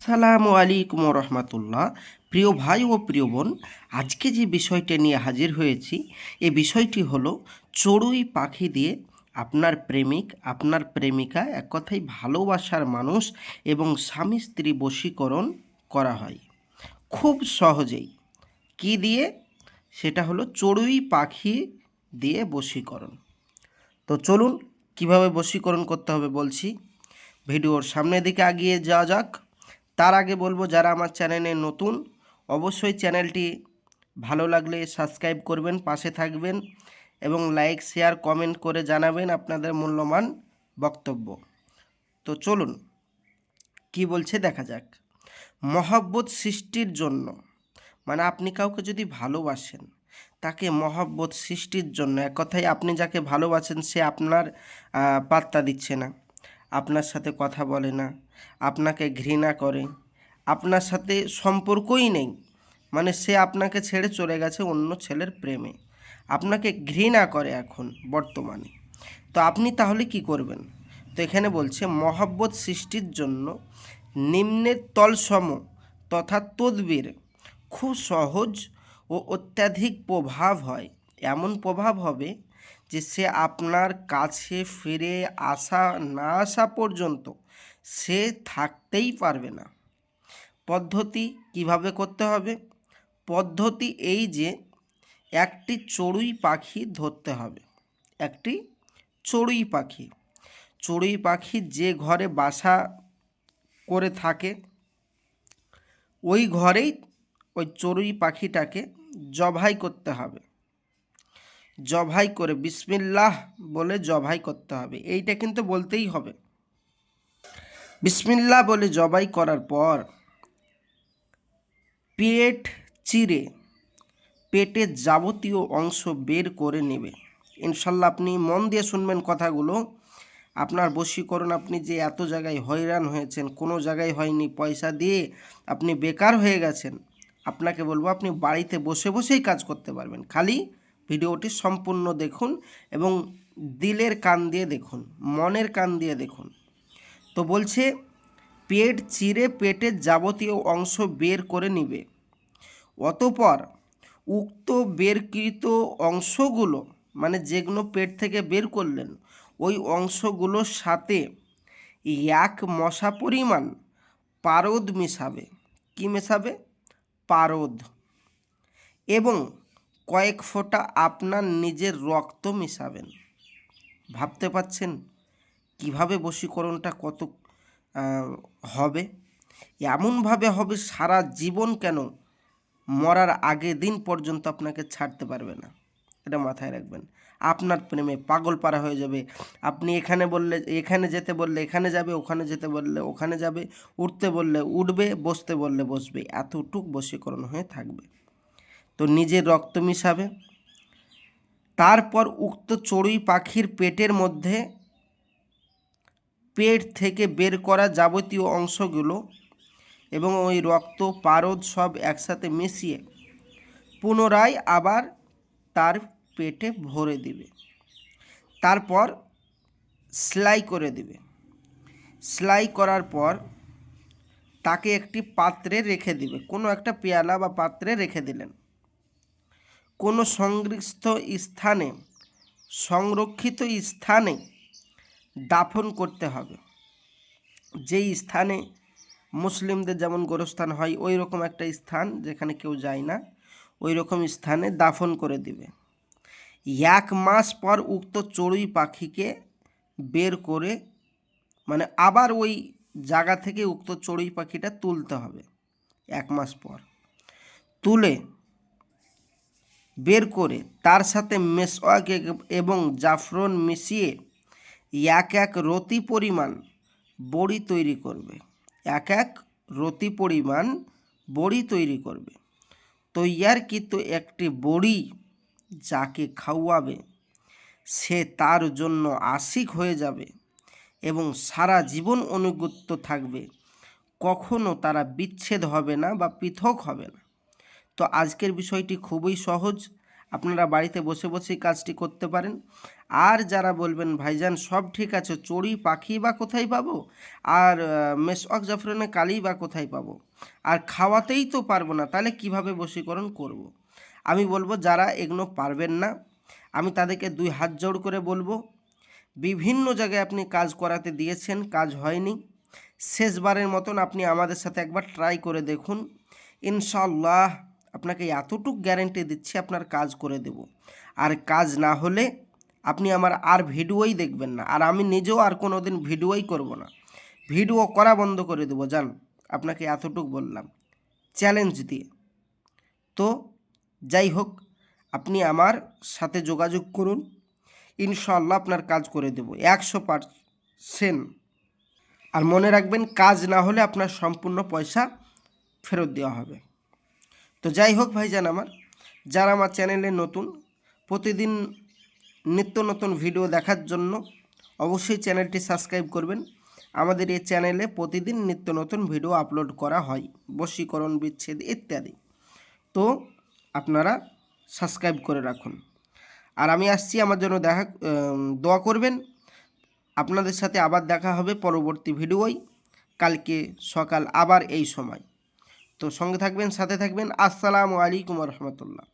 সালামু আলাইকুম রহমতুল্লাহ প্রিয় ভাই ও প্রিয় বোন, আজকে যে বিষয়টা নিয়ে হাজির হয়েছি, এ বিষয়টি হলো চড়ুই পাখি দিয়ে আপনার প্রেমিক, আপনার প্রেমিকা এক কথায় ভালোবাসার মানুষ এবং স্বামী স্ত্রী বশীকরণ করা হয়। খুব সহজেই। কি দিয়ে? সেটা হলো চড়ুই পাখি দিয়ে বশীকরণ। তো চলুন, কীভাবে বশীকরণ করতে হবে বলছি। ভিডিওর সামনের দিকে এগিয়ে যাওয়া যাক। তার আগে বলব, যারা আমার চ্যানেলে নতুন, অবশ্যই চ্যানেলটি ভালো লাগলে সাবস্ক্রাইব করবেন, পাশে থাকবেন এবং লাইক শেয়ার কমেন্ট করে জানাবেন আপনাদের মূল্যবান বক্তব্য। তো চলুন, কি বলছে দেখা যাক। মহব্বত সৃষ্টির জন্য মানে আপনি কাউকে যদি ভালোবাসেন, তাকে মহব্বত সৃষ্টির জন্য, এক কথায় আপনি যাকে ভালোবাসেন সে আপনার পাত্তা দিচ্ছে না। আপনার সাথে কথা বলে না, আপনাকে ঘৃণা করে, আপনার সাথে সম্পর্কই নেই। মানে সে আপনাকে ছেড়ে চলে গেছে অন্য ছেলের প্রেমে। আপনাকে ঘৃণা করে এখন বর্তমানে। তো আপনি তাহলে কি করবেন? তো এখানে বলছে, মহব্বত সৃষ্টির জন্য নিম্নের তলসম তথা তদবির খুব সহজ ও অত্যাধিক প্রভাব হয়। এমন প্রভাব হবে যে সে আপনার কাছে ফিরে আসা, না আসা পর্যন্ত সে থাকতেই পারবে না। পদ্ধতি কীভাবে করতে হবে? পদ্ধতি এই যে, একটি চড়ুই পাখি ধরতে হবে। একটি চড়ুই পাখি। চড়ুই পাখি যে ঘরে বাসা করে থাকে, ওই ঘরেই ওই চড়ুই পাখিটাকে জবাই করতে হবে। জবাই করে, বিসমিল্লাহ বলে জবাই করতে হবে। এইটা কিন্তু বলতেই হবে। বিসমিল্লাহ বলে জবাই করার পর পেট চিরে পেটের যাবতীয় অংশ বের করে নেবে। ইনশাল্লাহ আপনি মন দিয়ে শুনবেন কথাগুলো। আপনার বশীকরণ আপনি যে এত জায়গায় হয়রান হয়েছেন, কোনো জায়গায় হয়নি, পয়সা দিয়ে আপনি বেকার হয়ে গেছেন, আপনাকে বলব আপনি বাড়িতে বসে বসেই কাজ করতে পারবেন। খালি ভিডিওটি সম্পূর্ণ দেখুন এবং দিলের কান দিয়ে দেখুন, মনের কান দিয়ে দেখুন। তো বলছে, পেট চিরে পেটের যাবতীয় অংশ বের করে নিবে। অতপর উক্ত বেরকৃত অংশগুলো মানে যেগুলো পেট থেকে বের করলেন, ওই অংশগুলোর সাথে এক মশা পরিমাণ পারদ মেশাবে। কি মেশাবে? পারদ। এবং কয়েক ফোঁটা আপনার নিজের রক্ত মেশাবেন। ভাবতে পাচ্ছেন কীভাবে বশীকরণটা কত হবে? এমনভাবে হবে সারা জীবন কেন মরার আগে দিন পর্যন্ত আপনাকে ছাড়তে পারবে না। এটা মাথায় রাখবেন। আপনার প্রেমে পাগল পারা হয়ে যাবে। আপনি এখানে বললে, এখানে যেতে বললে, এখানে যাবে, ওখানে যেতে বললে, ওখানে যাবে, উঠতে বললে, উঠবে, বসতে বললে, বসবে। এতটুক বশীকরণ হয়ে থাকবে। তো নিজের রক্ত মিশাবে। তারপর উক্ত চড়ুই পাখির পেটের মধ্যে পেট থেকে বের করা যাবতীয় অংশগুলো এবং ওই রক্ত, পারদ সব একসাথে মিশিয়ে পুনরায় আবার তার পেটে ভরে দিবে। তারপর সেলাই করে দিবে। সেলাই করার পর তাকে একটি পাত্রে রেখে দিবে। কোনো একটা পেয়ালা বা পাত্রে রেখে দিলেন। কোনো সংরক্ষিত স্থানে সংরক্ষিত স্থানে দাফন করতে হবে। যেই স্থানে মুসলিমদের যেমন গোরস্থান হয় ওই রকম একটা স্থান যেখানে কেউ যায় না ওই রকম স্থানে দাফন করে দিবে। এক মাস পর উক্ত চড়ুই পাখিকে বের করে মানে আবার ওই জায়গা থেকে উক্ত চড়ুই পাখিটা তুলতে হবে, এক মাস পর। তুলে বের করে তার সাথে মেসওয়াক এবং জাফরন মিশিয়ে এক এক রতি পরিমাণ বড়ি তৈরি করবে। এক এক রতি পরিমাণ বড়ি তৈরি করবে। তৈয়ারকৃত একটি বড়ি যাকে খাওয়াবে, সে তার জন্য আশিক হয়ে যাবে এবং সারা জীবন অনুগত্য থাকবে। কখনো তারা বিচ্ছেদ হবে না বা পৃথক হবে না। তো আজকের বিষয়টি খুবই সহজ। আপনারা বাড়িতে বসে বসেই কাজটি করতে পারেন। আর যারা বলবেন, ভাইজান, সব ঠিক আছে, চড়ুই, পাখি বা কোথায় পাবো? আর মেসওয়াক জাফরানে কালি বা কোথায় পাবো? আর খাওয়াতেই তো পারব না, তাহলে কীভাবে বশীকরণ করব। আমি বলব, যারা এগুলো পারবেন না, আমি তাদেরকে দুই হাত জোড় করে বলব, বিভিন্ন জায়গায় আপনি কাজ করাতে দিয়েছেন, কাজ হয়নি। শেষবারের মতন আপনি আমাদের সাথে একবার ট্রাই করে দেখুন। ইনশাল্লাহ আপনাকে এতটুক গ্যারেন্টি দিচ্ছি আপনার কাজ করে দেব। আর কাজ না হলে আপনি আমার আর ভিডিওই দেখবেন না। আর আমি নিজেও আর কোনো দিন ভিডিওই করব না। ভিডিও করা বন্ধ করে দেবো, জান, আপনাকে এতটুক বললাম। চ্যালেঞ্জ দিয়ে। তো যাই হোক, আপনি আমার সাথে যোগাযোগ করুন। ইনশাল্লাহ আপনার কাজ করে দেব। একশো পারসেন্ট আর মনে রাখবেন, কাজ না হলে আপনার সম্পূর্ণ পয়সা ফেরত দেওয়া হবে। তো যাই হোক ভাইজান আমার, যারা আমার চ্যানেলে নতুন, প্রতিদিন নিত্য নতুন ভিডিও দেখার জন্য অবশ্যই চ্যানেলটি সাবস্ক্রাইব করবেন। আমাদের এই চ্যানেলে প্রতিদিন নিত্য নতুন ভিডিও আপলোড করা হয়, বশীকরণ বিচ্ছেদ ইত্যাদি। তো আপনারা সাবস্ক্রাইব করে রাখুন। আর আমি আসছি, আমার জন্য দেখা দোয়া করবেন। আপনাদের সাথে আবার দেখা হবে পরবর্তী ভিডিওয় কালকে সকাল আবার এই সময়। তো সঙ্গে থাকবেন সাথে থাকবেন। আসসালামু আলাইকুম রহমতুল্লাহ।